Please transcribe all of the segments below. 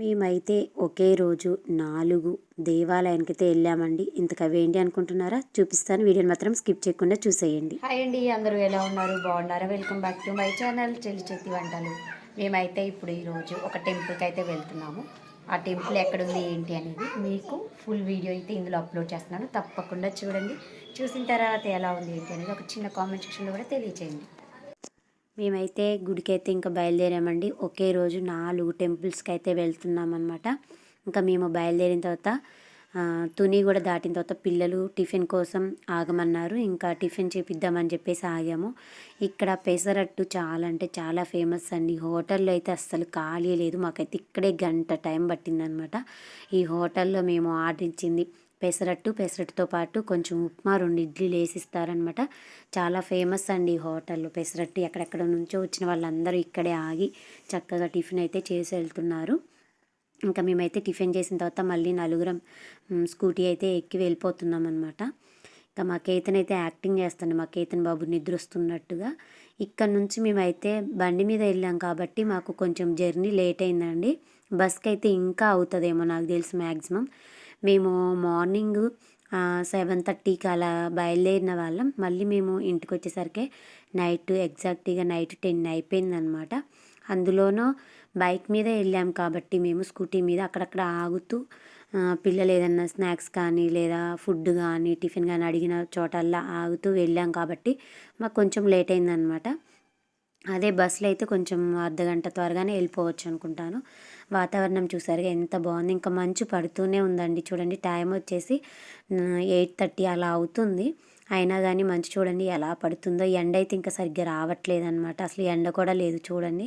మేమైతే ఒకే రోజు నాలుగు దేవాలయానికైతే వెళ్ళామండి. ఇంతకు అవేంటి అనుకుంటున్నారా? చూపిస్తాను. వీడియోని మాత్రం స్కిప్ చేయకుండా చూసేయండి. హాయ్ అండి. అందరూ ఎలా ఉన్నారు? బాగున్నారా? Welcome back to my channel చెల్లి చెత్తి వంటలు. మేమైతే ఇప్పుడు ఈరోజు ఒక టెంపుల్కి అయితే వెళ్తున్నాము. ఆ టెంపుల్ ఎక్కడుంది ఏంటి అనేది మీకు ఫుల్ వీడియో అయితే ఇందులో అప్లోడ్ చేస్తున్నాను. తప్పకుండా చూడండి. చూసిన తర్వాత ఎలా ఉంది ఏంటి అనేది ఒక చిన్న కామెంట్ సెక్షన్లో కూడా తెలియచేయండి. మేమైతే గుడికైతే ఇంకా బయలుదేరామండి. ఒకే రోజు నాలుగు టెంపుల్స్కి అయితే వెళ్తున్నాం అనమాట ఇంకా మేము బయలుదేరిన తర్వాత తుని కూడా దాటిన తర్వాత పిల్లలు టిఫిన్ కోసం ఆగమన్నారు. ఇంకా టిఫిన్ చేపిద్దామని చెప్పేసి ఆగాము. ఇక్కడ పెసరట్టు చాలా అంటే చాలా ఫేమస్ అండి. హోటల్లో అయితే అస్సలు ఖాళీ లేదు. మాకైతే ఇక్కడే గంట టైం పట్టిందనమాట ఈ హోటల్లో మేము ఆర్డర్ ఇచ్చింది పెసరట్టు పెసరట్టుతో పాటు కొంచెం ఉప్మా రెండు ఇడ్లీలు వేసిస్తారనమాట చాలా ఫేమస్ అండి ఈ హోటల్. పెసరట్టు ఎక్కడెక్కడ నుంచో వచ్చిన వాళ్ళందరూ ఇక్కడే ఆగి చక్కగా టిఫిన్ అయితే చేసి వెళ్తున్నారు. ఇంకా మేమైతే టిఫిన్ చేసిన తర్వాత మళ్ళీ నలుగురం స్కూటీ అయితే ఎక్కి వెళ్ళిపోతున్నాం అనమాట ఇంకా మా కేతన్ అయితే యాక్టింగ్ చేస్తాను మా కేతన్ బాబు నిద్ర వస్తున్నట్టుగా. ఇక్కడ నుంచి మేమైతే బండి మీద వెళ్ళాం కాబట్టి మాకు కొంచెం జర్నీ లేట్ అయిందండి. బస్కి అయితే ఇంకా అవుతుందేమో నాకు తెలిసి మ్యాక్సిమం మేము మార్నింగ్ సెవెన్ థర్టీకి అలా బయలుదేరిన వాళ్ళం. మళ్ళీ మేము ఇంటికి వచ్చేసరికి నైట్ ఎగ్జాక్ట్గా నైట్ టెన్ అయిపోయిందనమాట. అందులోనూ బైక్ మీద వెళ్ళాం కాబట్టి మేము స్కూటీ మీద అక్కడక్కడ ఆగుతూ పిల్లలు ఏదన్నా స్నాక్స్ కానీ లేదా ఫుడ్ కానీ టిఫిన్ కానీ అడిగిన చోటల్లా ఆగుతూ వెళ్ళాం కాబట్టి మాకు కొంచెం లేట్ అయిందనమాట. అదే బస్సులో అయితే కొంచెం అర్ధగంట త్వరగానే వెళ్ళిపోవచ్చు అనుకుంటాను. వాతావరణం చూసారుగా ఎంత బాగుంది. ఇంకా మంచు పడుతూనే ఉందండి. చూడండి టైం వచ్చేసి ఎయిట్ థర్టీ అలా అవుతుంది. అయినా కానీ మంచు చూడండి ఎలా పడుతుందో. ఎండ అయితే ఇంకా సరిగ్గా రావట్లేదు అనమాట అసలు ఎండ కూడా లేదు చూడండి.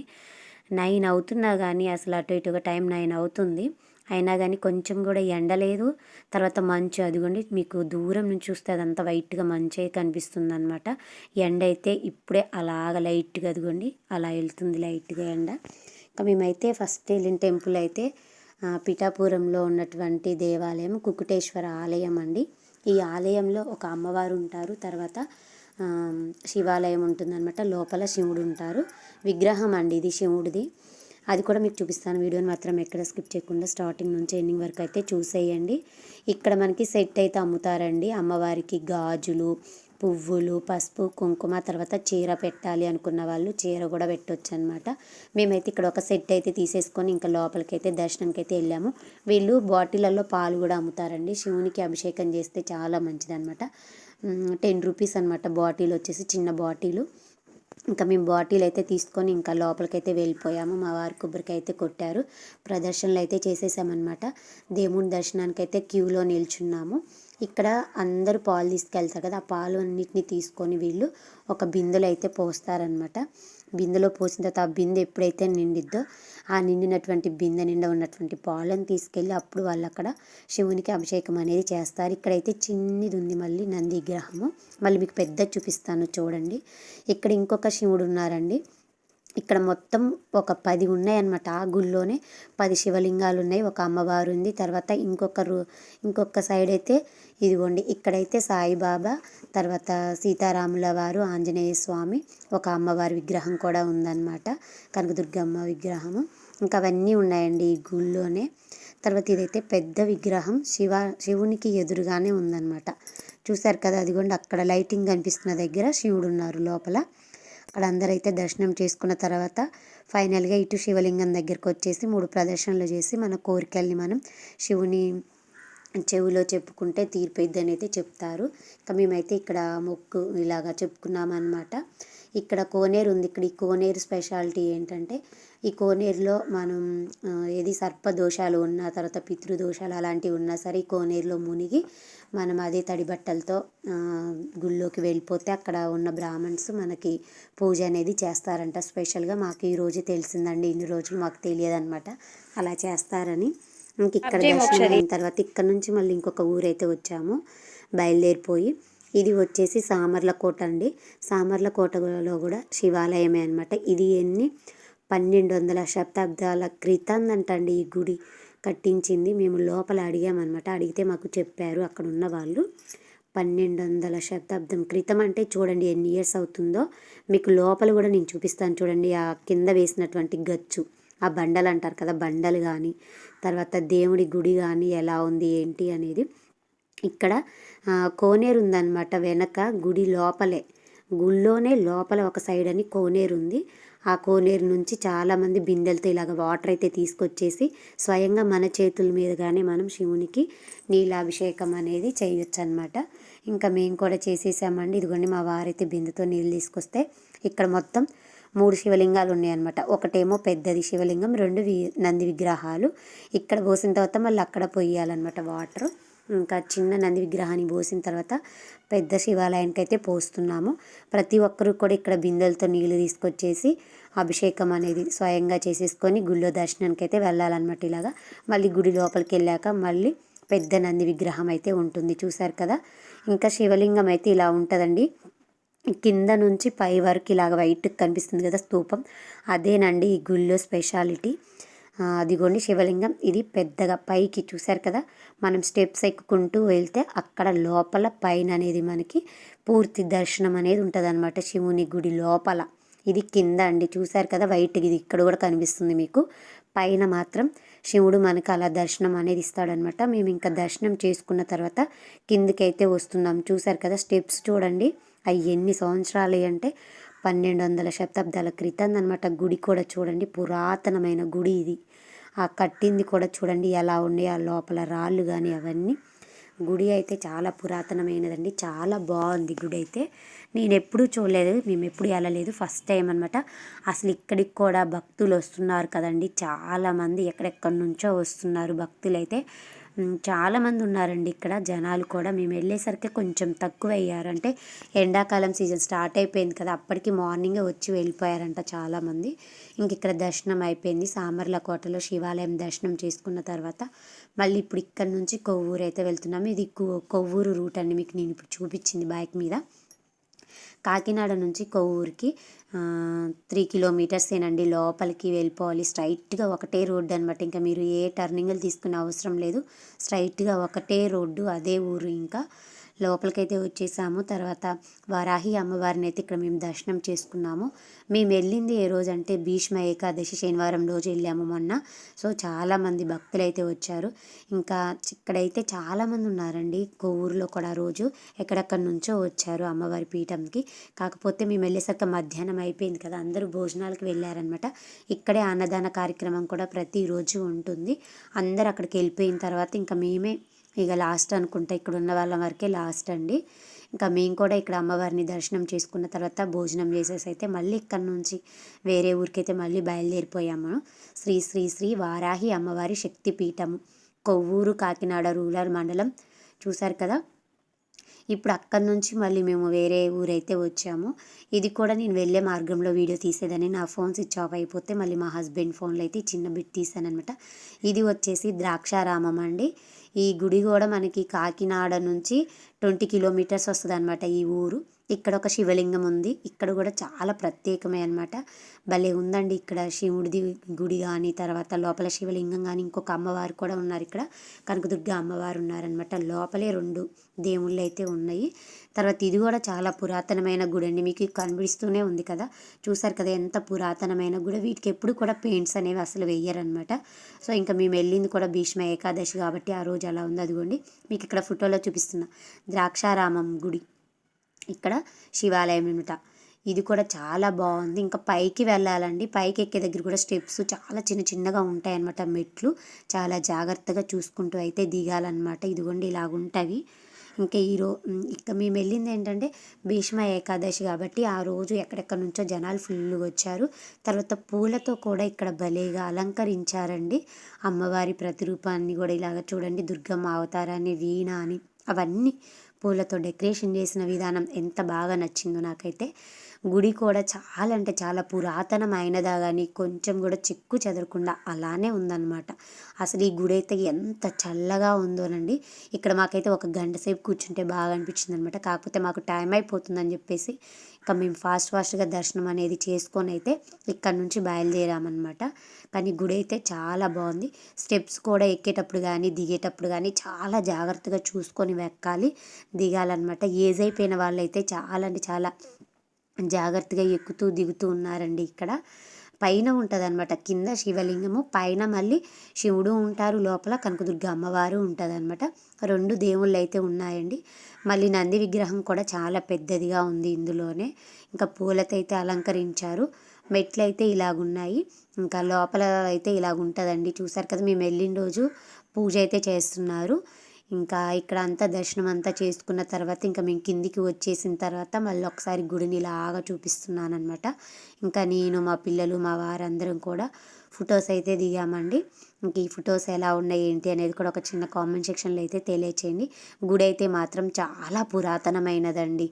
నైన్ అవుతున్నా కానీ అసలు అటు ఇటుగా టైం నైన్ అవుతుంది. అయినా కానీ కొంచెం కూడా ఎండ లేదు. తర్వాత మంచు అదిగోండి మీకు దూరం నుంచి చూస్తే అదంతా వైట్గా మంచే కనిపిస్తుంది అనమాట ఎండ అయితే ఇప్పుడే అలాగ లైట్గా అదిగోండి అలా వెళ్తుంది లైట్గా ఎండ. మేమైతే ఫస్ట్ వెళ్ళిన టెంపుల్ అయితే పిఠాపురంలో ఉన్నటువంటి దేవాలయం కుకుటేశ్వర ఆలయం అండి. ఈ ఆలయంలో ఒక అమ్మవారు ఉంటారు. తర్వాత శివాలయం ఉంటుందన్నమాట. లోపల శివుడు ఉంటారు. విగ్రహం అండి ఇది శివుడిది. అది కూడా మీకు చూపిస్తాను. వీడియోని మాత్రం ఎక్కడ స్కిప్ చేయకుండా స్టార్టింగ్ నుంచి ఎండింగ్ వరకు అయితే చూసేయండి. ఇక్కడ మనకి సెట్ అయితే అమ్ముతారండి. అమ్మవారికి గాజులు పువ్వులు పసుపు కుంకుమ తర్వాత చీర పెట్టాలి అనుకున్న వాళ్ళు చీర కూడా పెట్టొచ్చు అనమాట మేమైతే ఇక్కడ ఒక సెట్ అయితే తీసేసుకొని ఇంకా లోపలికి అయితే దర్శనంకి అయితే వెళ్ళాము. వీళ్ళు బాటిళ్ళల్లో పాలు కూడా అమ్ముతారండి. శివునికి అభిషేకం చేస్తే చాలా మంచిదన్నమాట. టెన్ రూపీస్ అనమాట బాటిల్ వచ్చేసి చిన్న బాటిల్. ఇంకా మేము బాటిల్ అయితే తీసుకొని ఇంకా లోపలికైతే వెళ్ళిపోయాము. మా వారు కొబ్బరికాయ అయితే కొట్టారు. ప్రదర్శనలు అయితే చేసేసామన్నమాట. దేవుని దర్శనానికి అయితే క్యూలో నిల్చున్నాము. ఇక్కడ అందరూ పాలు తీసుకెళ్తారు కదా ఆ పాలు అన్నిటిని తీసుకొని వీళ్ళు ఒక బిందెలో అయితే పోస్తారనమాట బిందెలో పోసిన తర్వాత ఆ బిందె ఎప్పుడైతే నిండిద్దో ఆ నిండినటువంటి బిందె నిండా ఉన్నటువంటి పాలను తీసుకెళ్ళి అప్పుడు వాళ్ళు అక్కడ శివునికి అభిషేకం అనేది చేస్తారు. ఇక్కడైతే చిన్నది ఉంది మళ్ళీ నంది విగ్రహము. మళ్ళీ మీకు పెద్ద చూపిస్తాను చూడండి. ఇక్కడ ఇంకొక శివుడు ఉన్నారండి. ఇక్కడ మొత్తం ఒక పది ఉన్నాయన్నమాట. ఆ గుళ్ళోనే పది శివలింగాలు ఉన్నాయి ఒక అమ్మవారు ఉంది. తర్వాత ఇంకొక రూ ఇంకొక సైడ్ అయితే ఇదిగోండి. ఇక్కడైతే సాయిబాబా తర్వాత సీతారాముల వారు ఆంజనేయ స్వామి ఒక అమ్మవారి విగ్రహం కూడా ఉందన్నమాట. కనకదుర్గమ్మ విగ్రహము. ఇంకా అవన్నీ ఉన్నాయండి ఈ గుళ్ళోనే. తర్వాత ఇదైతే పెద్ద విగ్రహం. శివ శివునికి ఎదురుగానే ఉందన్నమాట. చూశారు కదా అదిగోండి అక్కడ లైటింగ్ కనిపిస్తున్న దగ్గర శివుడు ఉన్నారు లోపల. అక్కడ అందరైతే దర్శనం చేసుకున్న తర్వాత ఫైనల్గా ఇటు శివలింగం దగ్గరికి వచ్చేసి మూడు ప్రదర్శనలు చేసి మన కోరికల్ని మనం శివుని చెవిలో చెప్పుకుంటే తీరిపోయిద్దని అయితే చెప్తారు. ఇంకా మేమైతే ఇక్కడ మొక్కు ఇలాగా చెప్పుకున్నామన్నమాట. ఇక్కడ కోనేరు ఉంది. ఇక్కడ ఈ కోనేరు స్పెషాలిటీ ఏంటంటే ఈ కోనేరులో మనం ఏది సర్ప దోషాలు ఉన్నా తర్వాత పితృదోషాలు అలాంటివి ఉన్నా సరే ఈ కోనేరులో మునిగి మనం అదే తడి బట్టలతో గుళ్ళోకి వెళ్ళిపోతే అక్కడ ఉన్న బ్రాహ్మణ్స్ మనకి పూజ అనేది చేస్తారంట. స్పెషల్గా మాకు ఈ రోజు తెలిసిందండి. ఇన్ని రోజులు మాకు తెలియదు అనమాట అలా చేస్తారని. ఇంక ఇక్కడ దర్శనం అయిన తర్వాత ఇక్కడ నుంచి మళ్ళీ ఇంకొక ఊరైతే వచ్చాము. బయలుదేరిపోయి ఇది వచ్చేసి సామర్లకోట అండి. సామర్లకోటలో కూడా శివాలయమే అనమాట ఇది ఎన్ని? పన్నెండు వందల శతాబ్దాల క్రితందంటండి ఈ గుడి కట్టించింది. మేము లోపల అడిగామన్నమాట. అడిగితే మాకు చెప్పారు అక్కడ ఉన్న వాళ్ళు. పన్నెండు వందల శతాబ్దం క్రితం అంటే చూడండి ఎన్ని ఇయర్స్ అవుతుందో. మీకు లోపల కూడా నేను చూపిస్తాను చూడండి. ఆ కింద వేసినటువంటి గచ్చు ఆ బండలు అంటారు కదా బండలు కానీ తర్వాత దేవుడి గుడి కానీ ఎలా ఉంది ఏంటి అనేది. ఇక్కడ కోనేరు ఉందన్నమాట వెనక గుడి లోపలే. గుళ్ళోనే లోపల ఒక సైడ్ అని కోనేరు ఉంది. ఆ కోనేరు నుంచి చాలామంది బిందెలతో ఇలాగ వాటర్ అయితే తీసుకొచ్చేసి స్వయంగా మన చేతుల మీదుగానే మనం శివునికి నీలాభిషేకం అనేది చేయొచ్చు అనమాట ఇంకా మేము కూడా చేసేసామండి. ఇదిగోండి మా వారైతే బిందెతో నీళ్ళు తీసుకొస్తే ఇక్కడ మొత్తం మూడు శివలింగాలు ఉన్నాయన్నమాట. ఒకటేమో పెద్దది శివలింగం రెండు వి నంది విగ్రహాలు. ఇక్కడ పోసిన తర్వాత మళ్ళీ అక్కడ పొయ్యాలన్నమాట వాటర్ ఇంకా చిన్న నంది విగ్రహాన్ని పోసిన తర్వాత పెద్ద శివాలయానికి అయితే పోస్తున్నాము. ప్రతి ఒక్కరు కూడా ఇక్కడ బిందెలతో నీళ్ళు తీసుకొచ్చేసి అభిషేకం అనేది స్వయంగా చేసేసుకొని గుళ్ళో దర్శనానికి అయితే వెళ్ళాలన్నమాట ఇలాగా. మళ్ళీ గుడి లోపలికి వెళ్ళాక మళ్ళీ పెద్ద నంది విగ్రహం అయితే ఉంటుంది. చూసారు కదా? ఇంకా శివలింగం అయితే ఇలా ఉంటుందండి. కింద నుంచి పై వరకు ఇలాగ వైట్ కనిపిస్తుంది కదా స్తూపం. అదేనండి ఈ గుళ్ళో స్పెషాలిటీ. అదిగోండి శివలింగం. ఇది పెద్దగా పైకి చూశారు కదా? మనం స్టెప్స్ ఎక్కుకుంటూ వెళ్తే అక్కడ లోపల పైన అనేది మనకి పూర్తి దర్శనం అనేది ఉంటుంది అనమాట శివుని గుడి లోపల. ఇది కింద అండి. చూశారు కదా? వైట్ ఇది ఇక్కడ కూడా కనిపిస్తుంది మీకు. పైన మాత్రం శివుడు మనకు అలా దర్శనం అనేది ఇస్తాడనమాట మేము ఇంకా దర్శనం చేసుకున్న తర్వాత కిందికైతే వస్తున్నాం. చూశారు కదా? స్టెప్స్ చూడండి. అవి ఎన్ని సంవత్సరాలు అంటే పన్నెండు వందల శతాబ్దాల క్రితం అనమాట గుడి కూడా చూడండి. పురాతనమైన గుడి ఇది. ఆ కట్టింది కూడా చూడండి ఎలా ఉండే ఆ లోపల రాళ్ళు కానీ అవన్నీ. గుడి అయితే చాలా పురాతనమైనదండి. చాలా బాగుంది గుడి అయితే. నేను ఎప్పుడూ చూడలేదు మేము ఎప్పుడు వెళ్ళలేదు ఫస్ట్ టైం అనమాట అసలు ఇక్కడికి కూడా భక్తులు వస్తున్నారు కదండి. చాలామంది ఎక్కడెక్కడి నుంచో వస్తున్నారు భక్తులు అయితే చాలామంది ఉన్నారండి ఇక్కడ. జనాలు కూడా మేము వెళ్ళేసరికి కొంచెం తక్కువ అయ్యారంటే ఎండాకాలం సీజన్ స్టార్ట్ అయిపోయింది కదా అప్పటికి మార్నింగే వచ్చి వెళ్ళిపోయారంట చాలామంది. ఇంక ఇక్కడ దర్శనం అయిపోయింది. సామర్లకోటలో శివాలయం దర్శనం చేసుకున్న తర్వాత మళ్ళీ ఇప్పుడు ఇక్కడ నుంచి కొవ్వూరు అయితే వెళ్తున్నాము. ఇది కొ- కొవ్వూరు రూట్ అండి మీకు నేను ఇప్పుడు చూపించింది బైక్ మీద. కాకినాడ నుంచి కొవ్వూరుకి త్రీ కిలోమీటర్స్ ఏనండి. లోపలికి వెళ్ళిపోవాలి. స్ట్రైట్గా ఒకటే రోడ్డు అనమాట ఇంకా మీరు ఏ టర్నింగ్లు తీసుకునే అవసరం లేదు. స్ట్రైట్గా ఒకటే రోడ్డు అదే ఊరు ఇంకా. లోపలికైతే వచ్చేసాము. తర్వాత వారాహి అమ్మవారిని అయితే ఇక్కడ మేము దర్శనం చేసుకున్నాము. మేము వెళ్ళింది ఏ రోజు అంటే భీష్మ ఏకాదశి శనివారం రోజు వెళ్ళాము మొన్న. సో చాలామంది భక్తులు అయితే వచ్చారు. ఇంకా ఇక్కడైతే చాలామంది ఉన్నారండి. కొవ్వూరులో కూడా రోజు ఎక్కడెక్కడి నుంచో వచ్చారు అమ్మవారి పీఠంకి. కాకపోతే మేము వెళ్ళేసరికి మధ్యాహ్నం అయిపోయింది కదా. అందరూ భోజనాలకు వెళ్ళారనమాట ఇక్కడే అన్నదాన కార్యక్రమం కూడా ప్రతిరోజు ఉంటుంది. అందరు అక్కడికి వెళ్ళిపోయిన తర్వాత ఇంకా మేమే ఇక లాస్ట్ అనుకుంటా ఇక్కడ ఉన్న వాళ్ళ వరకే లాస్ట్ అండి. ఇంకా మేము కూడా ఇక్కడ అమ్మవారిని దర్శనం చేసుకున్న తర్వాత భోజనం చేసేసి అయితే మళ్ళీ ఇక్కడ నుంచి వేరే ఊరికైతే మళ్ళీ బయలుదేరిపోయాము. శ్రీ శ్రీ శ్రీ వారాహి అమ్మవారి శక్తిపీఠము కొవ్వూరు కాకినాడ రూరల్ మండలం. చూశారు కదా? ఇప్పుడు అక్కడి నుంచి మళ్ళీ మేము వేరే ఊరైతే వచ్చాము. ఇది కూడా నేను వెళ్ళే మార్గంలో వీడియో తీసేదని నా ఫోన్ స్విచ్ ఆఫ్ అయిపోతే మళ్ళీ మా హస్బెండ్ ఫోన్లో అయితే చిన్న బిట్ తీసాను అనమాట ఇది వచ్చేసి ద్రాక్షారామం అండి. ఈ గుడి కూడా మనకి కాకినాడ నుంచి ట్వంటీ కిలోమీటర్స్ వస్తుంది అనమాట ఈ ఊరు. ఇక్కడ ఒక శివలింగం ఉంది. ఇక్కడ కూడా చాలా ప్రత్యేకమే అనమాట భలే ఉందండి ఇక్కడ శివుడిది గుడి కానీ తర్వాత లోపల శివలింగం కానీ ఇంకొక అమ్మవారు కూడా ఉన్నారు ఇక్కడ. కనకదుర్గ అమ్మవారు ఉన్నారనమాట లోపలే రెండు దేవుళ్ళు అయితే ఉన్నాయి. తర్వాత ఇది కూడా చాలా పురాతనమైన గుడి అండి. మీకు కనిపిస్తూనే ఉంది కదా. చూసారు కదా ఎంత పురాతనమైన గుడి. వీటికి ఎప్పుడు కూడా పెయింట్స్ అనేవి అసలు వేయరనమాట సో ఇంకా మేము వెళ్ళింది కూడా భీష్మ ఏకాదశి కాబట్టి ఆ రోజు అలా ఉంది. అదిగోండి మీకు ఇక్కడ ఫోటోలో చూపిస్తున్నా. ద్రాక్షారామం గుడి. ఇక్కడ శివాలయం అనమాట ఇది కూడా చాలా బాగుంది. ఇంకా పైకి వెళ్ళాలండి. పైకి ఎక్కే దగ్గర కూడా స్టెప్స్ చాలా చిన్న చిన్నగా ఉంటాయి అన్నమాట మెట్లు చాలా జాగ్రత్తగా చూసుకుంటూ అయితే దిగాలన్నమాట. ఇదిగోండి ఇలాగుంటవి ఇంకా ఈ ఇంకా మేము వెళ్ళింది ఏంటంటే భీష్మ ఏకాదశి కాబట్టి ఆ రోజు ఎక్కడెక్కడ నుంచో జనాలు ఫుల్గా వచ్చారు. తర్వాత పూలతో కూడా ఇక్కడ భలేగా అలంకరించారండి. అమ్మవారి ప్రతిరూపాన్ని కూడా ఇలాగ చూడండి. దుర్గమ్మ అవతారాన్ని వీణ అని అవన్నీ పూలతో డెకరేషన్ చేసిన విధానం ఎంత బాగా నచ్చిందో నాకైతే గుడి కూడా చాలా అంటే చాలా పురాతనమైనదా కానీ కొంచెం కూడా చిక్కు చెదరకుండా అలానే ఉందన్నమాట. అసలు ఈ గుడి అయితే ఎంత చల్లగా ఉందోనండి ఇక్కడ మాకైతే ఒక గంట సేపు కూర్చుంటే బాగా అనిపించింది అనమాట కాకపోతే మాకు టైం అయిపోతుందని చెప్పేసి ఇంకా మేము ఫాస్ట్ ఫాస్ట్గా దర్శనం అనేది చేసుకొని అయితే ఇక్కడ నుంచి బయలుదేరామన్నమాట. కానీ గుడి అయితే చాలా బాగుంది. స్టెప్స్ కూడా ఎక్కేటప్పుడు కానీ దిగేటప్పుడు కానీ చాలా జాగ్రత్తగా చూసుకొని వెక్కాలి దిగాలన్నమాట. ఏజ్ అయిపోయిన వాళ్ళైతే చాలా అంటే చాలా జాగ్రత్తగా ఎక్కుతూ దిగుతూ ఉన్నారండి ఇక్కడ. పైన ఉంటుంది అనమాట కింద శివలింగము పైన మళ్ళీ శివుడు ఉంటారు. లోపల కనకదుర్గ అమ్మవారు ఉంటుందనమాట రెండు దేవుళ్ళు అయితే ఉన్నాయండి. మళ్ళీ నంది విగ్రహం కూడా చాలా పెద్దదిగా ఉంది ఇందులోనే. ఇంకా పూలతో అయితే అలంకరించారు. మెట్లు అయితే ఇలాగున్నాయి. ఇంకా లోపల అయితే ఇలాగుంటుందండి. చూసారు కదా మేము వెళ్ళిన రోజు పూజ అయితే చేస్తున్నారు. ఇంకా ఇక్కడ అంతా దర్శనం అంతా చేసుకున్న తర్వాత ఇంకా మేము కిందికి వచ్చేసిన తర్వాత మళ్ళీ ఒకసారి గుడిని ఇలాగా చూపిస్తున్నాను అనమాట ఇంకా నేను మా పిల్లలు మా వారందరం కూడా ఫొటోస్ అయితే దిగామండి. ఇంక ఈ ఫొటోస్ ఎలా ఉన్నాయి ఏంటి అనేది కూడా ఒక చిన్న కామెంట్ సెక్షన్లో అయితే తెలియచేయండి. గుడి అయితే మాత్రం చాలా పురాతనమైనదండి.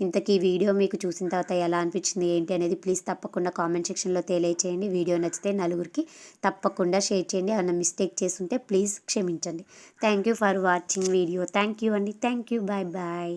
ఇంతకీ వీడియో మీకు చూసిన తర్వాత ఎలా అనిపించింది ఏంటి అనేది ప్లీజ్ తప్పకుండా కామెంట్ సెక్షన్లో తెలియచేయండి. వీడియో నచ్చితే నలుగురికి తప్పకుండా షేర్ చేయండి. ఏమైనా మిస్టేక్ చేస్తుంటే ప్లీజ్ క్షమించండి. Thank you for watching video thank you అండి. Thank you bye bye